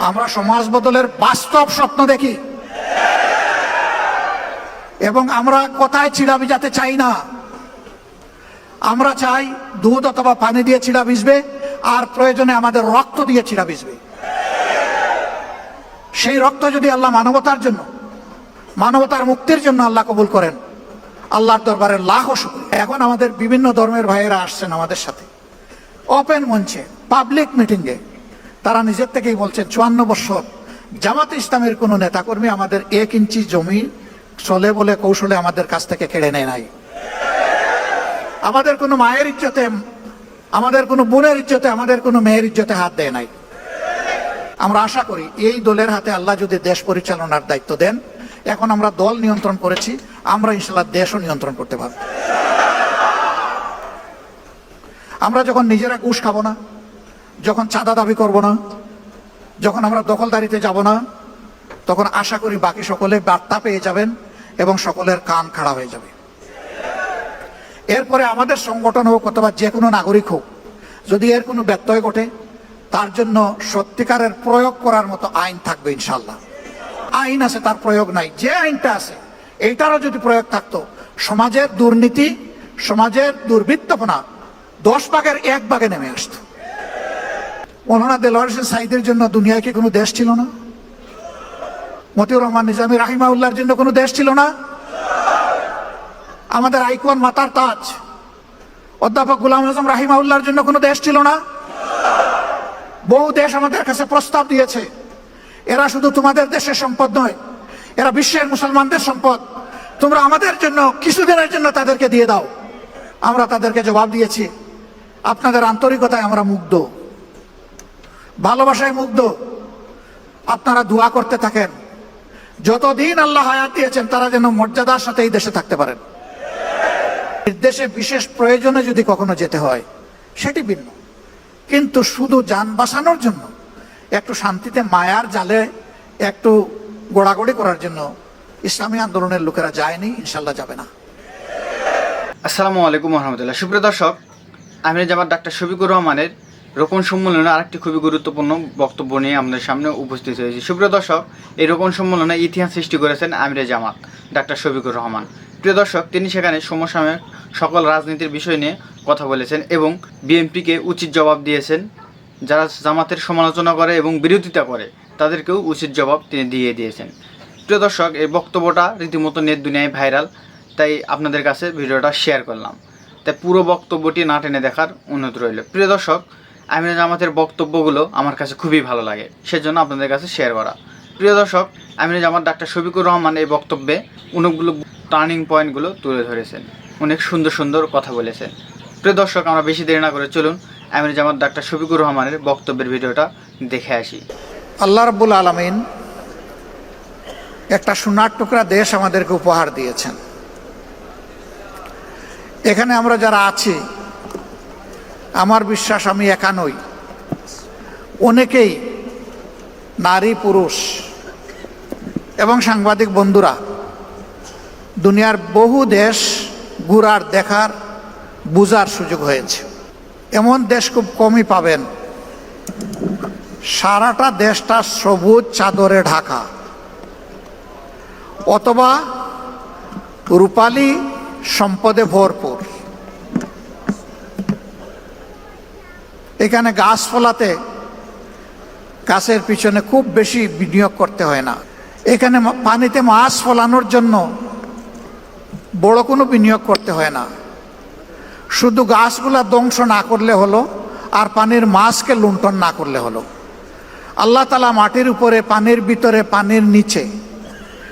আমরা সমাজ বদলের বাস্তব স্বপ্ন দেখি। এবং আমরা কোথায় চিড়া ভিজাতে চাই না। আমরা চাই দুধ অথবা পানি দিয়ে চিড়া ভিজবে, আর প্রয়োজনে আমাদের রক্ত দিয়ে চিড়া ভিজবে। সেই রক্ত যদি আল্লাহ মানবতার জন্য, মানবতার মুক্তির জন্য আল্লাহ কবুল করেন, আল্লাহর দরবারে লাখ শুক্র। এখন আমাদের বিভিন্ন ধর্মের ভাইয়েরা আসছেন আমাদের সাথে। ওপেন মঞ্চে পাবলিক মিটিংয়ে তারা নিজের থেকেই বলছেন চুয়ান্ন বছর জামাত ইসলামের কোনো নেতাকর্মী আমাদের এক ইঞ্চি জমি চলে বলে কৌশলে আমাদের কাছ থেকে কেড়ে নেয় নাই। আমাদের কোনো মায়ের ইজ্জতে, আমাদের কোনো বোনের ইজ্জতে, আমাদের কোনো মেয়ের ইজ্জতে হাত দেয় নাই। আমরা আশা করি এই দলের হাতে আল্লাহ যদি দেশ পরিচালনার দায়িত্ব দেন, এখন আমরা দল নিয়ন্ত্রণ করেছি, আমরা ইনশাল্লাহ দেশও নিয়ন্ত্রণ করতে পারব। আমরা যখন নিজেরা ঘুষ খাব না যখন চাঁদা দাবি করব না, যখন আমরা দখলদারিতে যাব না, তখন আশা করি বাকি সকলে বার্তা পেয়ে যাবেন এবং সকলের কান খাড়া হয়ে যাবে। এরপরে আমাদের সংগঠন হোক অথবা যে কোনো নাগরিক হোক, যদি এর কোনো ব্যত্যয় ঘটে, তার জন্য সত্যিকারের প্রয়োগ করার মতো আইন থাকবে ইনশাল্লাহ আইন আছে, তার প্রয়োগ নাই। যে আইনটা আছে, এইটারও যদি প্রয়োগ থাকতো, সমাজের দুর্নীতি, সমাজের দুর্বৃত্তপনা দশ ভাগের এক ভাগে নেমে আসতো। মৌলানা দেলোয়ার হোসেন সাইদের জন্য দুনিয়ায় কি কোনো দেশ ছিল না? মতিউর রহমান নিজামী রাহিমাউল্লাহর জন্য কোনো দেশ ছিল না? আমাদের আইকন মাতার তাজ, অধ্যাপক গুলাম আজম রাহিমাউল্লাহর জন্য কোনো দেশ ছিল না? বহু দেশ আমাদের কাছে প্রস্তাব দিয়েছে, এরা শুধু তোমাদের দেশের সম্পদ নয়, এরা বিশ্বের মুসলমানদের সম্পদ। তোমরা আমাদের জন্য, কিছুদিনের জন্য তাদেরকে দিয়ে দাও। আমরা তাদেরকে জবাব দিয়েছি, আপনাদের আন্তরিকতায় আমরা মুগ্ধ। ভালোবাসায় মুগ্ধ। আপনারা দোয়া করতে থাকেন। যতদিন আল্লাহ হায়াত দিয়েছেন, তারা যেন মর্যাদার সাথে এই দেশে থাকতে পারেন। দেশে বিশেষ প্রয়োজনে যদি কখনো যেতে হয়, সেটি ভিন্ন। কিন্তু শুধু যান বাঁচানোর জন্য, একটু শান্তিতে মায়ার জালে একটু গোড়াগড়ি করার জন্য ইসলামী আন্দোলনের লোকেরা যায়নি ইনশাল্লাহ যাবে না। আসসালামু আলাইকুম রহমতুল্লাহ। সুপ্রিয় দর্শক, আমি জামাত ডাক্তার শফিকুর রহমানের রোপণ সম্মেলনে আরেকটি খুবই গুরুত্বপূর্ণ বক্তব্য নিয়ে আমাদের সামনে উপস্থিত হয়েছে। সুপ্রিয় দর্শক, এই রোপণ সম্মেলনে ইতিহাস সৃষ্টি করেছেন আমিরে জামাত, ডাক্তার শফিকুর রহমান। প্রিয় দর্শক, তিনি সেখানে সমসাময়িক সকল রাজনীতির বিষয় নিয়ে কথা বলেছেন এবং বিএনপিকে উচিত জবাব দিয়েছেন। যারা জামাতের সমালোচনা করে এবং বিরোধিতা করে, তাদেরকেও উচিত জবাব তিনি দিয়ে দিয়েছেন। প্রিয় দর্শক, এই বক্তব্যটা রীতিমতো নেট দুনিয়ায় ভাইরাল, তাই আপনাদের কাছে ভিডিওটা শেয়ার করলাম। তাই পুরো বক্তব্যটি না টেনে দেখার অনুরোধ রইল। প্রিয় দর্শক আমির জামাতের বক্তব্যগুলো আমার কাছে খুবই ভালো লাগে, সেজন্য আপনাদের কাছে শেয়ার করা। প্রিয় দর্শক আমির জামাত ডাক্তার শফিকুর রহমান এই বক্তব্যে অনেকগুলো টার্নিং পয়েন্টগুলো তুলে ধরেছেন, অনেক সুন্দর সুন্দর কথা বলেছেন। প্রিয় দর্শক, আমরা বেশি দেরি না করে চলুন আমির জামাত ডাক্তার শফিকুর রহমানের বক্তব্যের ভিডিওটা দেখে আসি। আল্লাহ রাব্বুল আলমিন একটা সোনার টুকরা দেশ আমাদেরকে উপহার দিয়েছেন। এখানে আমরা যারা আছি আমার বিশ্বাস, আমি একা নই। অনেকেই নারী, পুরুষ এবং সাংবাদিক বন্ধুরা, দুনিয়ার বহু দেশ ঘুরার, দেখার বুজার সুযোগ হয়েছে। এমন দেশ খুব কমই পাবেন। সারাটা দেশটা সবুজ চাদরে ঢাকা। অথবা রূপালী সম্পদে ভরপুর। এখানে গাছ ফলাতে গাছের পিছনে খুব বেশি বিনিয়োগ করতে হয় না। এখানে পানিতে মাছ ফলানোর জন্য বড় কোনো বিনিয়োগ করতে হয় না। শুধু গাছগুলা ধ্বংস না করলে হলো, আর পানির মাছকে লুণ্ঠন না করলে হলো। আল্লাহ তালা মাটির উপরে, পানির ভিতরে, পানির নিচে,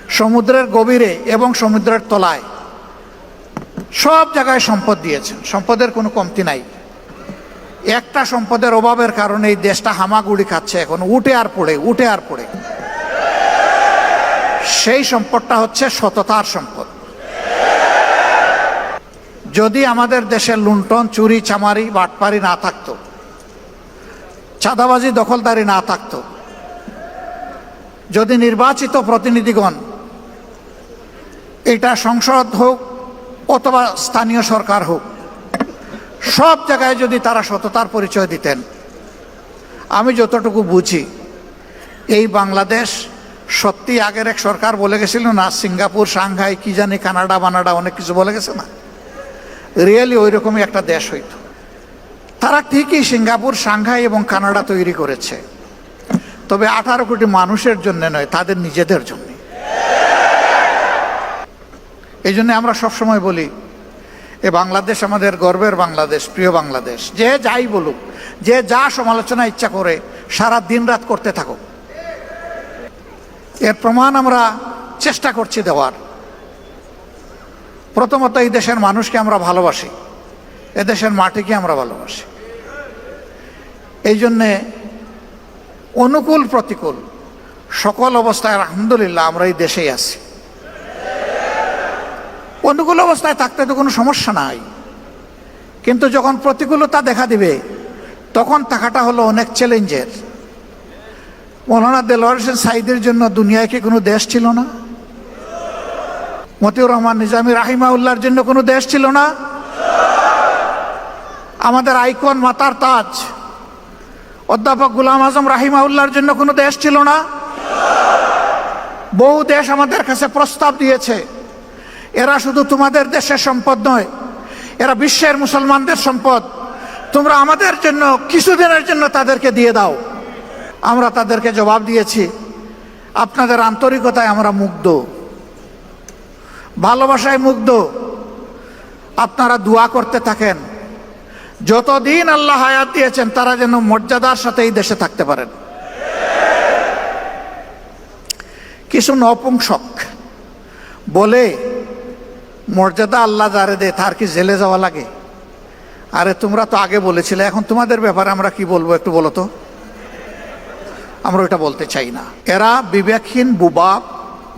সমুদ্রের গভীরে এবং সমুদ্রের তলায় সব জায়গায় সম্পদ দিয়েছেন। সম্পদের কোনো কমতি নাই। একটা সম্পদের অভাবের কারণে এই দেশটা হামাগুড়ি খাচ্ছে এখন, উঠে আর পড়ে, উঠে আর পড়ে। সেই সম্পদটা হচ্ছে সততার সম্পদ। যদি আমাদের দেশে লুণ্ঠন, চুরি, চামারি, বাটপারি না থাকতো, চাঁদাবাজি, দখলদারি না থাকতো, যদি নির্বাচিত প্রতিনিধিগণ এটা সংসদ হোক অথবা স্থানীয় সরকার হোক সব জায়গায় যদি তারা সততার পরিচয় দিতেন, আমি যতটুকু বুঝি, এই বাংলাদেশ সত্যি আগের এক সরকার বলে গেছিল না, সিঙ্গাপুর, সাংহাই, কি জানি, কানাডা, বানাডা, অনেক কিছু বলে গেছে না? রিয়েলি ওই রকমই একটা দেশ হইতো। তারা ঠিকই সিঙ্গাপুর, সাংহাই এবং কানাডা তৈরি করেছে। তবে আঠারো কোটি মানুষের জন্য নয়, তাদের নিজেদের জন্য। এই জন্য আমরা সবসময় বলি এ বাংলাদেশ আমাদের গর্বের বাংলাদেশ, প্রিয় বাংলাদেশ। যে যাই বলুক, যে যা সমালোচনা ইচ্ছা করে সারা দিন রাত করতে থাকুক। এর প্রমাণ আমরা চেষ্টা করছি দেওয়ার। প্রথমত এই দেশের মানুষকে আমরা ভালোবাসি এদেশের মাটিকে আমরা ভালোবাসি। এই জন্যে অনুকূল প্রতিকূল সকল অবস্থায় আলহামদুলিল্লাহ আমরা এই দেশেই আছি। অনুকূল অবস্থায় থাকতে তো কোনো সমস্যা নাই। কিন্তু যখন প্রতিকূলতা দেখা দিবে, তখন থাকাটা হলো অনেক চ্যালেঞ্জের মৌলানা দেলোয়ার হোসেন সাইদের জন্য দুনিয়ায় কি কোনো দেশ ছিল না? মতিউর রহমান নিজামী রাহিমাউল্লাহর জন্য কোনো দেশ ছিল না? আমাদের আইকন মাতার তাজ, অধ্যাপক গুলাম আজম রাহিমা রাহিমাউল্লাহর জন্য কোনো দেশ ছিল না? বহু দেশ আমাদের কাছে প্রস্তাব দিয়েছে। এরা শুধু তোমাদের দেশের সম্পদ নয়, এরা বিশ্বের মুসলমানদের সম্পদ। তোমরা আমাদের জন্য, কিছুদিনের জন্য তাদেরকে দিয়ে দাও। আমরা তাদেরকে জবাব দিয়েছি, আপনাদের আন্তরিকতায় আমরা মুগ্ধ। ভালোবাসায় মুগ্ধ। আপনারা দোয়া করতে থাকেন। যতদিন আল্লাহ হায়াত দিয়েছেন, তারা যেন মর্যাদার সাথে এই দেশে থাকতে পারেন। কিছু নপুংসক বলে মর্যাদা আল্লাহ যারে দে তার কি জেলে যাওয়া লাগে? আরে তোমরা তো আগে বলেছিলে, এখন তোমাদের ব্যাপারে আমরা কি বলব একটু বলো তো? আমরা ওটা বলতে চাই না। এরা বিবেকহীন, বুবা,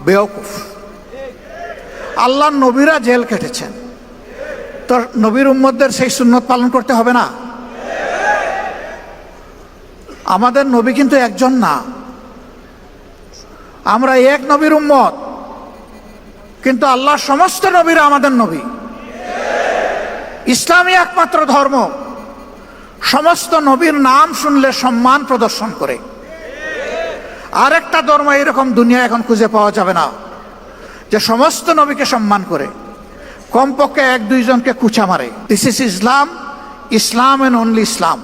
বেওকুফ। আল্লাহ নবীরা জেল কেটেছেন। তো নবীর উম্মদের সেই সুন্নত পালন করতে হবে না? আমাদের নবী কিন্তু একজন না। আমরা এক নবীর উম্মত। কিন্তু আল্লাহ সমস্ত নবীরা আমাদের নবী। ইসলামী একমাত্র ধর্ম। সমস্ত নবীর নাম শুনলে সম্মান প্রদর্শন করে। আরেকটা ধর্ম এরকম দুনিয়া এখন খুঁজে পাওয়া যাবে না, যে সমস্ত নবীকে সম্মান করে। কমপক্ষে এক দুইজনকে কুচা মারে। This is Islam Islam and only Islam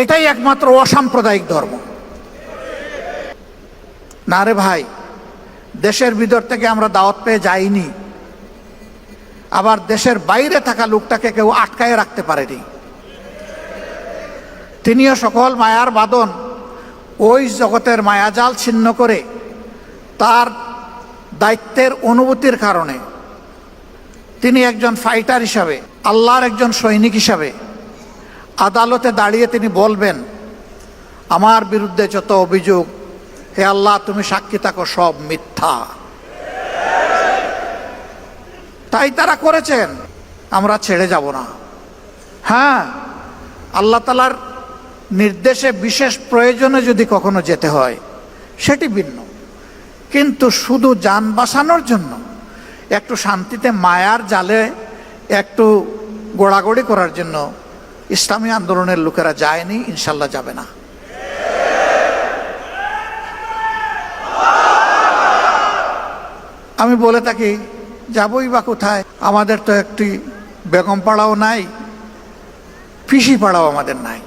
এটাই একমাত্র অসাম্প্রদায়িক ধর্ম। না রে ভাই দেশের ভিতর থেকে আমরা দাওয়াত পেয়ে যাইনি। আবার দেশের বাইরে থাকা লোকটাকে কেউ আটকায় রাখতে পারেনি। তিনিও সকল মায়ার বাদন ওই জগতের মায়াজাল ছিন্ন করে তার দায়িত্বের অনুভূতির কারণে। তিনি একজন ফাইটার হিসাবে, আল্লাহর একজন সৈনিক হিসাবে আদালতে দাঁড়িয়ে তিনি বলবেন, আমার বিরুদ্ধে যত অভিযোগ হে আল্লাহ, তুমি সাক্ষী থাকো, সব মিথ্যা। তাই তারা করেছেন, আমরা ছেড়ে যাব না। হ্যাঁ আল্লাহ তালার নির্দেশে বিশেষ প্রয়োজনে যদি কখনো যেতে হয়, সেটি ভিন্ন। কিন্তু শুধু যান বাঁচানোর জন্য, একটু শান্তিতে মায়ার জালে একটু গোড়াগড়ি করার জন্য ইসলামী আন্দোলনের লোকেরা যায়নি, ইনশাল্লাহ যাবে না। আমি বলে থাকি, যাবই বা কোথায়, আমাদের তো একটি বেগম পাড়াও নাই, পিসি পাড়াও আমাদের নাই।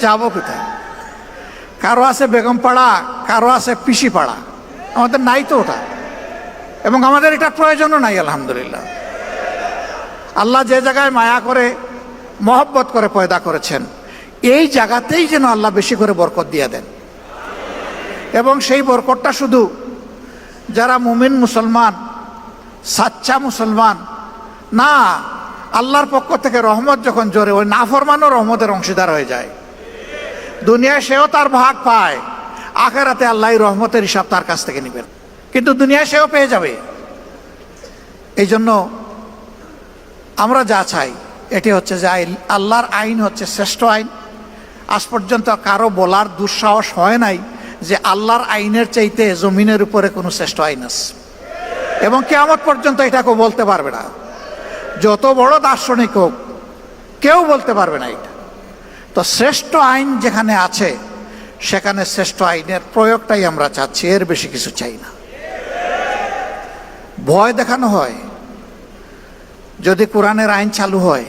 যাব কোথায়? কারও আছে বেগম পাড়া, কারও আছে পিসি পাড়া, আমাদের নাই তো ওটা। এবং আমাদের এটা প্রয়োজনও নাই, আলহামদুলিল্লাহ। আল্লাহ যে জায়গায় মায়া করে, মহব্বত করে পয়দা করেছেন, এই জায়গাতেই যেন আল্লাহ বেশি করে বরকত দিয়ে দেন। এবং সেই বরকতটা শুধু যারা মুমিন মুসলমান, সাচ্চা মুসলমান, না, আল্লাহর পক্ষ থেকে রহমত যখন জোরে, ওই নাফরমানও রহমতের অংশীদার হয়ে যায়। দুনিয়ায় সেও তার ভাগ পায়, আখেরাতে আল্লাহ রহমতের হিসাব তার কাছ থেকে নেবেন। কিন্তু দুনিয়ায় সেও পেয়ে যাবে। এই জন্য আমরা যা চাই, এটি হচ্ছে যে আল্লাহর আইন হচ্ছে শ্রেষ্ঠ আইন। আজ পর্যন্ত কারও বলার দুঃসাহস হয় নাই। যে আল্লাহর আইনের চাইতে জমিনের উপরে কোনো শ্রেষ্ঠ আইন আছে। এবং কেয়ামত পর্যন্ত এটা কেউ বলতে পারবে না। যত বড় দার্শনিক হোক, কেউ বলতে পারবে না এটা। তো শ্রেষ্ঠ আইন যেখানে আছে, সেখানে শ্রেষ্ঠ আইনের প্রয়োগটাই আমরা চাচ্ছি, এর বেশি কিছু চাই না। ভয় দেখানো হয়। যদি কোরআনের আইন চালু হয়,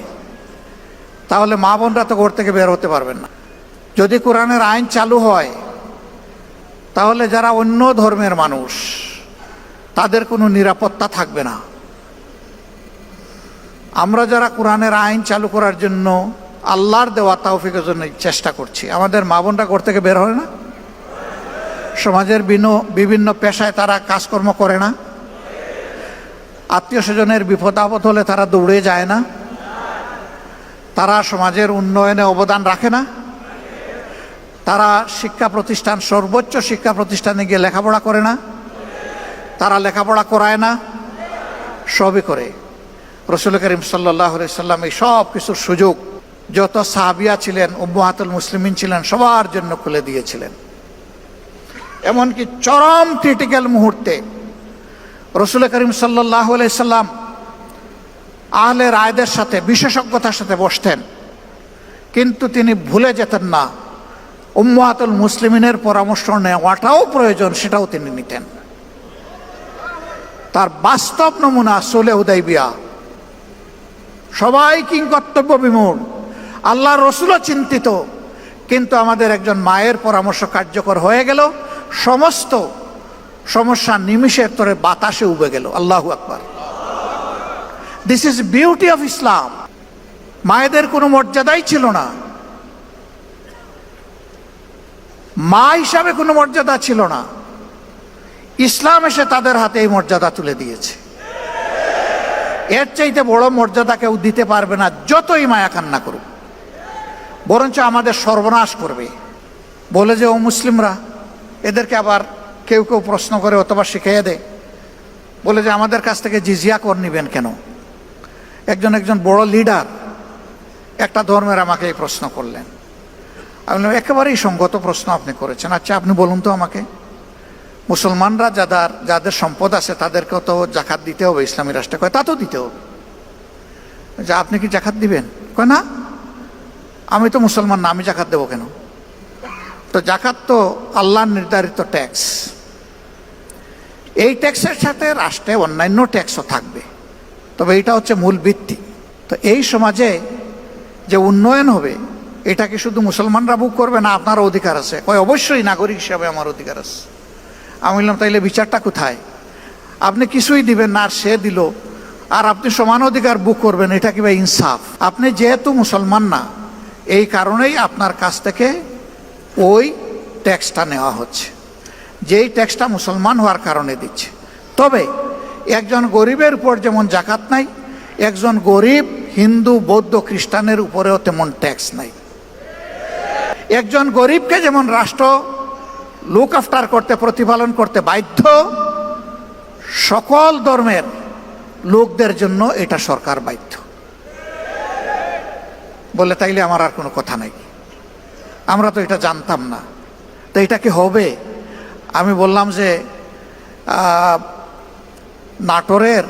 তাহলে মা বোনরা তো ঘর থেকে বের হতে পারবেন না। যদি কোরআনের আইন চালু হয় তাহলে যারা অন্য ধর্মের মানুষ, তাদের কোনো নিরাপত্তা থাকবে না। আমরা যারা কোরআনের আইন চালু করার জন্য আল্লাহর দেওয়া তাওফিকের জন্য চেষ্টা করছি, আমাদের মা বোনরা ঘর থেকে বের হয় না? সমাজের বিনো- বিভিন্ন পেশায় তারা কাজকর্ম করে না? আত্মীয় স্বজনের বিপদ আপদ হলে তারা দৌড়ে যায় না? তারা সমাজের উন্নয়নে অবদান রাখে না? তারা শিক্ষা প্রতিষ্ঠান, সর্বোচ্চ শিক্ষা প্রতিষ্ঠানে গিয়ে লেখাপড়া করে না? তারা লেখাপড়া করায় না? সবই করে। রসুল করিম সাল্লাহ এই সব কিছুর সুযোগ যত সাহাবিয়া ছিলেন, উম্মাহাতুল মুসলিমিন ছিলেন, সবার জন্য খুলে দিয়েছিলেন। এমনকি চরম ক্রিটিক্যাল মুহূর্তে রসুল করিম সাল্লাহ সাল্লাম আহলে রায়দের সাথে, বিশেষজ্ঞতার সাথে বসতেন। কিন্তু তিনি ভুলে যেতেন না। উম্মাতুল মুসলিমিনের পরামর্শ নেওয়াটাও প্রয়োজন, সেটাও তিনি নিতেন। তার বাস্তব নমুনা সোলে উদয়বিয়া সবাই কিং কর্তব্য বিমূঢ়। আল্লাহ রসুলও চিন্তিত, কিন্তু আমাদের একজন মায়ের পরামর্শ কার্যকর হয়ে গেল। সমস্ত সমস্যা নিমিষের তরে বাতাসে উবে গেল। আল্লাহু আকবার। This is beauty of Islam মায়েদের কোনো মর্যাদাই ছিল না। মা হিসাবে কোনো মর্যাদা ছিল না। ইসলাম এসে তাদের হাতে এই মর্যাদা তুলে দিয়েছে। এর চাইতে বড় মর্যাদা কেউ দিতে পারবে না, যতই মায়া কান্না করুক। বরঞ্চ আমাদের সর্বনাশ করবে। বলে যে, ও মুসলিমরা, এদেরকে আবার কেউ কেউ প্রশ্ন করে অথবা শিখিয়ে দেয়। বলে যে, আমাদের কাছ থেকে জিজিয়া কর নিবেন কেন? একজন একজন বড় লিডার একটা ধর্মের আমাকে এই প্রশ্ন করলেন। বললাম একেবারেই সঙ্গত প্রশ্ন আপনি করেছেন। আচ্ছা আপনি বলুন তো আমাকে। মুসলমানরা যাদের যাদের সম্পদ আছে, তাদেরকেও তো জাকাত দিতে হবে, ইসলামী রাষ্ট্রে কয়, তা তো দিতে হবে। যা আপনি কি জাকাত দিবেন? কয়, না। আমি তো মুসলমান না, আমি জাকাত দেবো কেন? তো জাকাত তো আল্লাহর নির্ধারিত ট্যাক্স এই ট্যাক্সের সাথে রাষ্ট্রে অন্যান্য ট্যাক্সও থাকবে। তবে এটা হচ্ছে মূল ভিত্তি। তো এই সমাজে যে উন্নয়ন হবে এটা কি শুধু মুসলমানরা বুক করবে না আপনার অধিকার আছে। ওই অবশ্যই নাগরিক হিসাবে আমার অধিকার আছে। আমি বললাম, তাইলে বিচারটা কোথায়? আপনি কিছুই দিবেন না সে দিল। আর আপনি সমান অধিকার বুক করবেন, এটা কি ভাই ইনসাফ? আপনি যেহেতু মুসলমান না, এই কারণেই আপনার কাছ থেকে ওই ট্যাক্সটা নেওয়া হচ্ছে। যেই ট্যাক্সটা মুসলমান হওয়ার কারণে দিচ্ছে। তবে একজন গরিবের উপর যেমন জাকাত নাই, একজন গরিব হিন্দু, বৌদ্ধ খ্রিস্টানের উপরেও তেমন ট্যাক্স নাই। একজন গরিবকে যেমন রাষ্ট্র লুক আফটার করতে, প্রতিপালন করতে বাধ্য, সকল ধর্মের লোকদের জন্য এটা সরকার বাধ্য। বলে তাইলে আমার আর কোনো কথা নাই। আমরা তো এটা জানতাম না। তো এটা কি হবে? আমি বললাম যে নাটোরের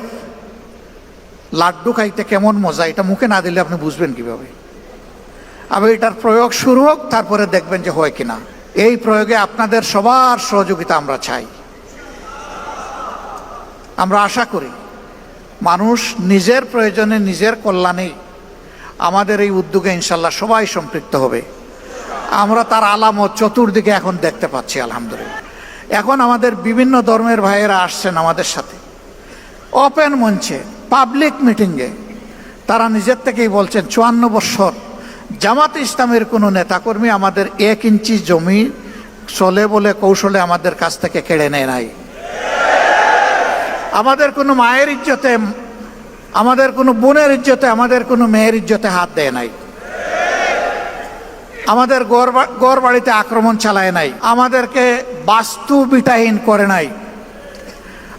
লাড্ডু খাইতে কেমন মজা? এটা মুখে না দিলে আপনি বুঝবেন কীভাবে? আবার এটার প্রয়োগ শুরু হোক, তারপরে দেখবেন যে হয় কিনা। এই প্রয়োগে আপনাদের সবার সহযোগিতা আমরা চাই। আমরা আশা করি মানুষ নিজের প্রয়োজনে নিজের কল্যাণে আমাদের এই উদ্যোগে ইনশাল্লাহ সবাই সম্পৃক্ত হবে। আমরা তার আলামত চতুর্দিকে এখন দেখতে পাচ্ছি, আলহামদুলিল্লাহ। এখন আমাদের বিভিন্ন ধর্মের ভাইয়েরা আসছেন আমাদের সাথে। ওপেন মঞ্চে পাবলিক মিটিংয়ে তারা নিজের থেকেই বলছেন, চুয়ান্ন বছর জামাত ইসলামের কোনো নেতাকর্মী আমাদের এক ইঞ্চি জমি চলে বলে কৌশলে আমাদের কাছ থেকে কেড়ে নেয় নাই। আমাদের কোনো মায়ের ইজ্জতে, আমাদের কোনো বোনের ইজ্জতে, আমাদের কোনো মেয়ের ইজ্জতে হাত দেয় নাই। আমাদের গড় বাড়িতে আক্রমণ চালায় নাই। আমাদেরকে বাস্তু বিটাহীন করে নাই।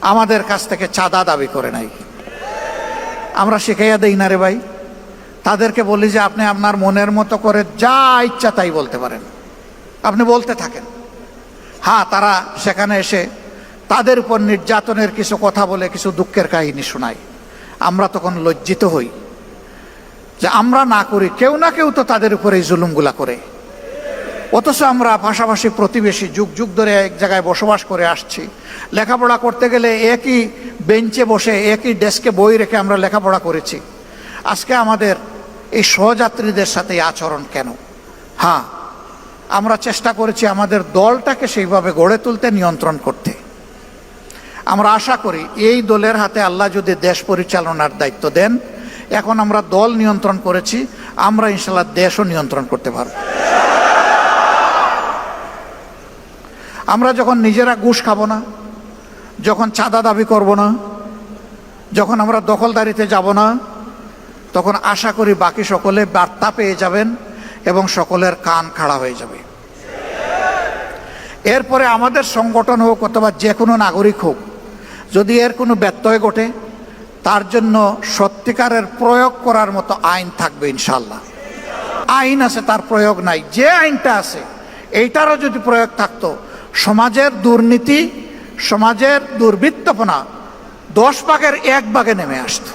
আমাদের কাছ থেকে চাঁদা দাবি করে নাই। আমরা শিখাইয়া দেই না রে ভাই। তাদেরকে বলি যে আপনি আপনার মনের মতো করে যা ইচ্ছা তাই বলতে পারেন। আপনি বলতে থাকেন। হ্যাঁ তারা সেখানে এসে তাদের উপর নির্যাতনের কিছু কথা বলে কিছু দুঃখের কাহিনী শোনায়। আমরা তখন লজ্জিত হই যে আমরা না করি, কেউ না কেউ তো তাদের উপরে এই জুলুমগুলা করে। অথচ আমরা পাশাপাশি প্রতিবেশী যুগ যুগ ধরে এক জায়গায় বসবাস করে আসছি। লেখাপড়া করতে গেলে একই বেঞ্চে বসে, একই ডেস্কে বই রেখে আমরা লেখাপড়া করেছি। আজকে আমাদের এই সহযাত্রীদের সাথে আচরণ কেন? হ্যাঁ আমরা চেষ্টা করেছি আমাদের দলটাকে সেইভাবে গড়ে তুলতে, নিয়ন্ত্রণ করতে। আমরা আশা করি এই দলের হাতে আল্লাহ যদি দেশ পরিচালনার দায়িত্ব দেন, এখন আমরা দল নিয়ন্ত্রণ করেছি, আমরা ইনশাল্লাহ দেশও নিয়ন্ত্রণ করতে পারব। আমরা যখন নিজেরা ঘুষ খাব না, যখন চাঁদা দাবি করব না, যখন আমরা দখলদারিতে যাব না তখন আশা করি বাকি সকলে বার্তা পেয়ে যাবেন এবং সকলের কান খাড়া হয়ে যাবে। এরপরে আমাদের সংগঠন হোক অথবা যে কোনো নাগরিক হোক, যদি এর কোনো ব্যত্যয় ঘটে, তার জন্য সত্যিকারের প্রয়োগ করার মতো আইন থাকবে ইনশাল্লাহ আইন আছে, তার প্রয়োগ নাই। যে আইনটা আছে, এইটারও যদি প্রয়োগ থাকতো, সমাজের দুর্নীতি, সমাজের দুর্বৃত্তপনা দশ ভাগের এক ভাগে নেমে আসতো।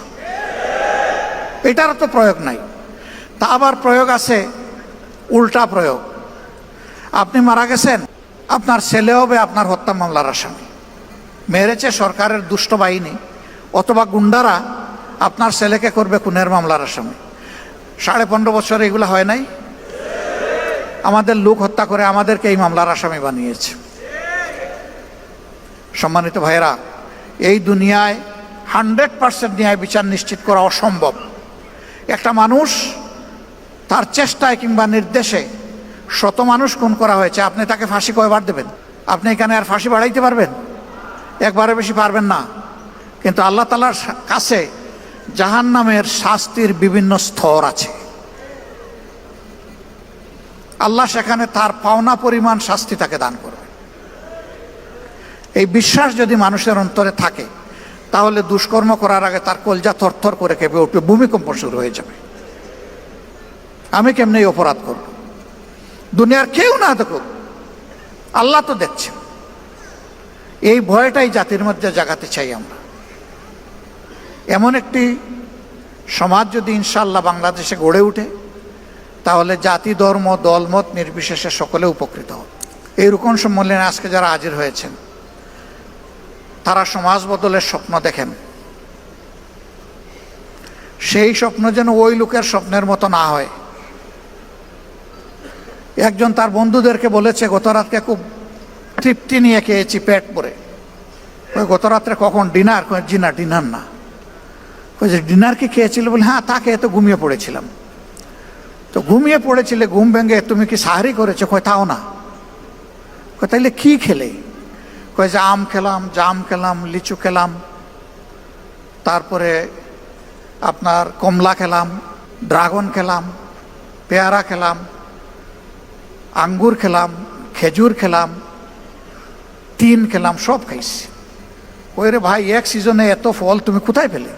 এটারও তো প্রয়োগ নাই। তা আবার প্রয়োগ আছে, উল্টা প্রয়োগ। আপনি মারা গেছেন, আপনার ছেলে হবে আপনার হত্যা মামলার আসামি। মেরেছে সরকারের দুষ্ট বাহিনী, অথবা গুন্ডারা আপনার ছেলেকে করবে খুনের মামলার আসামি। সাড়ে পনেরো বছর এগুলো হয় নাই? আমাদের লোক হত্যা করে আমাদেরকে এই মামলার আসামি বানিয়েছে। সম্মানিত ভাইয়েরা, এই দুনিয়ায় হান্ড্রেড পার্সেন্ট ন্যায় বিচার নিশ্চিত করা অসম্ভব। একটা মানুষ তার চেষ্টায় কিংবা নির্দেশে শত মানুষ খুন করা হয়েছে, আপনি তাকে ফাঁসি কয়বার দেবেন? আপনি এখানে আর ফাঁসি বাড়াইতে পারবেন? একবারে বেশি পারবেন না। কিন্তু আল্লাহ তালার কাছে জাহান নামের শাস্তির বিভিন্ন স্তর আছে। আল্লাহ সেখানে তার পাওনা পরিমাণ শাস্তি তাকে দান করবে এই বিশ্বাস যদি মানুষের অন্তরে থাকে তাহলে দুষ্কর্ম করার আগে তার কলজা থরথর করে কেঁপে উঠবে, ভূমিকম্প শুরু হয়ে যাবে। আমি কেমনি অপরাধ করব? দুনিয়ার কেউ না দেখুক, আল্লাহ তো দেখছে এই ভয়টাই জাতির মধ্যে জাগাতে চাই আমরা। এমন একটি সমাজ যদি ইনশাল্লাহ বাংলাদেশে গড়ে ওঠে তাহলে জাতি, ধর্ম, দলমত নির্বিশেষে সকলে উপকৃত হবে। এই রুকন সম্মেলনে আজকে যারা হাজির হয়েছেন তারা সমাজ বদলের স্বপ্ন দেখেন। সেই স্বপ্ন যেন ওই লোকের স্বপ্নের মতো না হয়। একজন তার বন্ধুদেরকে বলেছে গত রাতকে খুব তৃপ্তি নিয়ে খেয়েছি পেট পরে ওই গত রাত্রে কখন ডিনার? জি ডিনার না। ওই যে ডিনার কি খেয়েছিল? বলে হ্যাঁ তাকে এত ঘুমিয়ে পড়েছিলাম। তো ঘুমিয়ে পড়েছিলে, ঘুম ভেঙে তুমি কি সাহারি করেছ? কয়, তাও না। তাইলে কি খেলে? কয় যে আম খেলাম জাম খেলাম, লিচু খেলাম। তারপরে আপনার কমলা খেলাম, ড্রাগন খেলাম, পেয়ারা খেলাম, আঙ্গুর খেলাম, খেজুর খেলাম, তিন খেলাম, সব খাইছি। ওই রে ভাই, এক সিজনে এত ফল, তুমি কোথায় পেলে?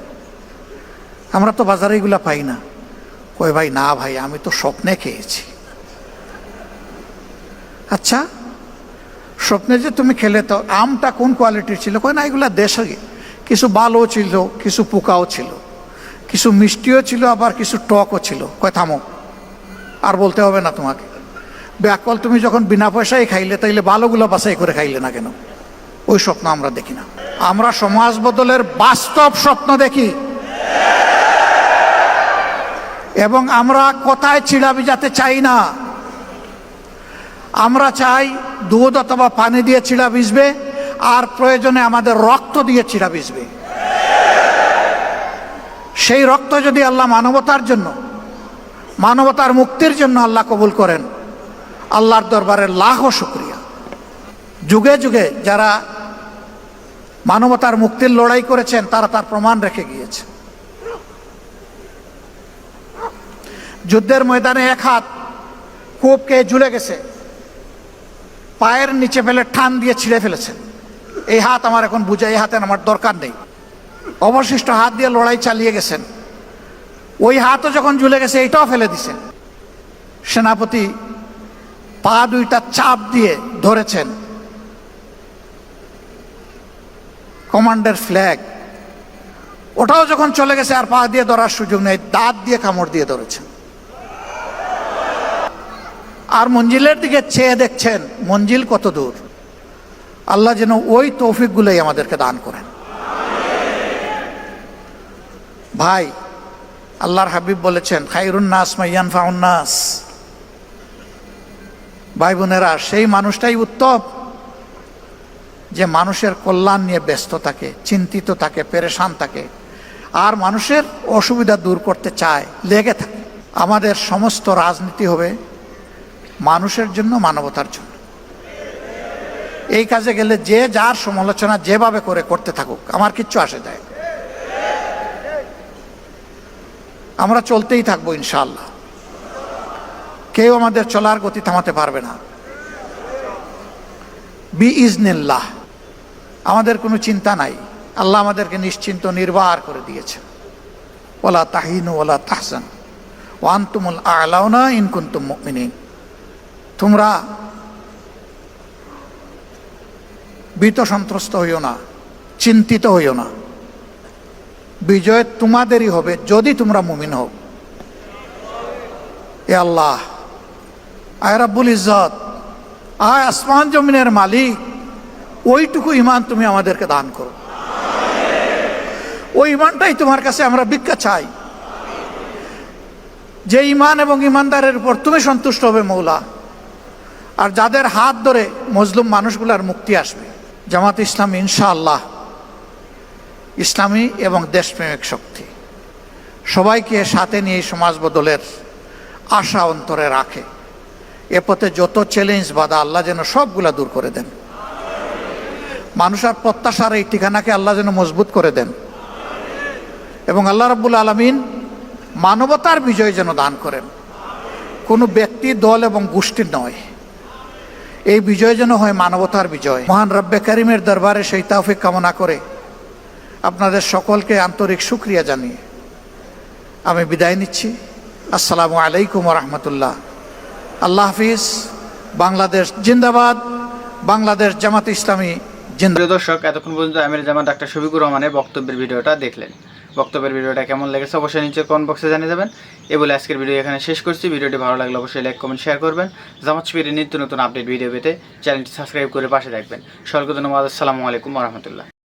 আমরা তো বাজারে এগুলা পাই না। কই ভাই, না ভাই, আমি তো স্বপ্নে খেয়েছি। আচ্ছা স্বপ্নে যে তুমি খেলে তো আমটা কোন কোয়ালিটির ছিল? কই না, এগুলা দেশে কিছু ভালো ছিল, কিছু পোকাও ছিল। কিছু মিষ্টিও ছিল, আবার কিছু টকও ছিল। কয়, থামো, আর বলতে হবে না তোমাকে। ব্যাকল তুমি যখন বিনা পয়সায় খাইলে, তাইলে ভালোগুলো বাছাই করে খাইলে না কেন? ওই স্বপ্ন আমরা দেখি না। আমরা সমাজ বদলের বাস্তব স্বপ্ন দেখি। এবং আমরা কোথায় চিড়া ভিজাতে চাই না? আমরা চাই দুধ অথবা পানি দিয়ে চিড়া ভিজবে, আর প্রয়োজনে আমাদের রক্ত দিয়ে চিড়া ভিজবে। সেই রক্ত যদি আল্লাহ মানবতার জন্য, মানবতার মুক্তির জন্য আল্লাহ কবুল করেন, আল্লাহর দরবারে লাখো শুক্রিয়া। যুগে যুগে যারা মানবতার মুক্তির লড়াই করেছেন, তারা তার প্রমাণ রেখে গিয়েছে। যুদ্ধের ময়দানে এক হাত কূপকে ঝুলে গেছে। পায়ের নিচে ফেলে টান দিয়ে ছিঁড়ে ফেলেছেন। এই হাত আমার এখন বুঝে, এই হাতের আমার দরকার নেই। অবশিষ্ট হাত দিয়ে লড়াই চালিয়ে গেছেন। ওই হাতও যখন ঝুলে গেছে, এইটাও ফেলে দিছেন। সেনাপতি পা দুইটা চাপ দিয়ে ধরেছেন। Commander flag. ওটাও যখন চলে গেছে, আর পা দিয়ে ধরার সুযোগ নেই, দাঁত দিয়ে কামড় দিয়ে ধরেছেন। আর মঞ্জিলের দিকে চেয়ে দেখছেন, মঞ্জিল কত দূর? আল্লাহ যেন ওই তৌফিকগুলোই আমাদেরকে দান করেন। ভাই, আল্লাহর হাবিব বলেছেন, খাইরুন নাস মাইয়ান ফাউন্নাস ভাই বোনেরা, সেই মানুষটাই উত্তম। যে মানুষের কল্যাণ নিয়ে ব্যস্ত থাকে, চিন্তিত থাকে, পেরেশান থাকে, আর মানুষের অসুবিধা দূর করতে চায়, লেগে থাকে। আমাদের সমস্ত রাজনীতি হবে মানুষের জন্য মানবতার জন্য। এই কাজে গেলে যে যার সমালোচনা যেভাবে করে করতে থাকুক, আমার কিচ্ছু আসে যায় আমরা চলতেই থাকব ইনশাল্লাহ কেউ আমাদের চলার গতি থামাতে পারবে না। বি ইজনিল্লাহ আমাদের কোনো চিন্তা নাই। আল্লাহ আমাদেরকে নিশ্চিন্ত নির্বাহ করে দিয়েছে ওলা তাহিনু ওলা তাহসান ওয়ান্তুমুল আলাউনা ইনকুন্তুম মুমিনিন। তোমরা ভীত সন্ত্রস্ত হইও না, চিন্তিত হইও না। বিজয় তোমাদেরই হবে যদি তোমরা মুমিন হও। এ আল্লাহ, আয় রাব্বুল ইজ্জত, আয় আসমান জমিনের মালিক, ওইটুকু ইমান তুমি আমাদেরকে দান করো। ওই ইমানটাই তোমার কাছে আমরা ভিক্ষা চাই। যে ইমান এবং ইমানদারের উপর তুমি সন্তুষ্ট হবে মৌলা। আর যাদের হাত ধরে মজলুম মানুষগুলার মুক্তি আসবে। জামাত ইসলাম ইনশাআল্লাহ ইসলামী এবং দেশপ্রেমিক শক্তি। সবাইকে সাথে নিয়ে সমাজ বদলের আশা অন্তরে রাখে। এ পথে যত চ্যালেঞ্জ বাধা আল্লাহ যেন সবগুলা দূর করে দেন। মানুষের প্রত্যাশার এই ঠিকানাকে আল্লাহ যেন মজবুত করে দেন। এবং আল্লাহ রাব্বুল আলমিন মানবতার বিজয় যেন দান করেন। কোনো ব্যক্তি দল এবং গোষ্ঠীর নয়। এই বিজয় যেন হয় মানবতার বিজয়। মহান রব্বে করিমের দরবারে সেই তাফিক কামনা করে আপনাদের সকলকে আন্তরিক সুক্রিয়া জানিয়ে আমি বিদায় নিচ্ছি। আসসালামু আলাইকুম রহমতুল্লাহ। আল্লাহ হাফিজ। বাংলাদেশ জিন্দাবাদ। বাংলাদেশ জামাত ইসলামী দর্শক, এতক্ষণ পর্যন্ত আমির জামান ডাক্তার শফিকুর রহমানের বক্তব্যের ভিডিওটা দেখলেন। বক্তব্যের ভিডিওটা কেমন লেগেছে অবশ্যই নিচে কমেন্ট বক্সে জানিয়ে দেবেন। এ বলে আজকের ভিডিও এখানে শেষ করছি। ভিডিওটি ভালো লাগলে অবশ্যই লাইক কমেন্ট শেয়ার করবেন। জামাত নিত্য নতুন আপডেট ভিডিও পেতে চ্যানেলটি সাবস্ক্রাইব করে পাশে থাকবেন। সকলকে ধন্যবাদ। আসসালামু আলাইকুম রহমতুল্লাহ।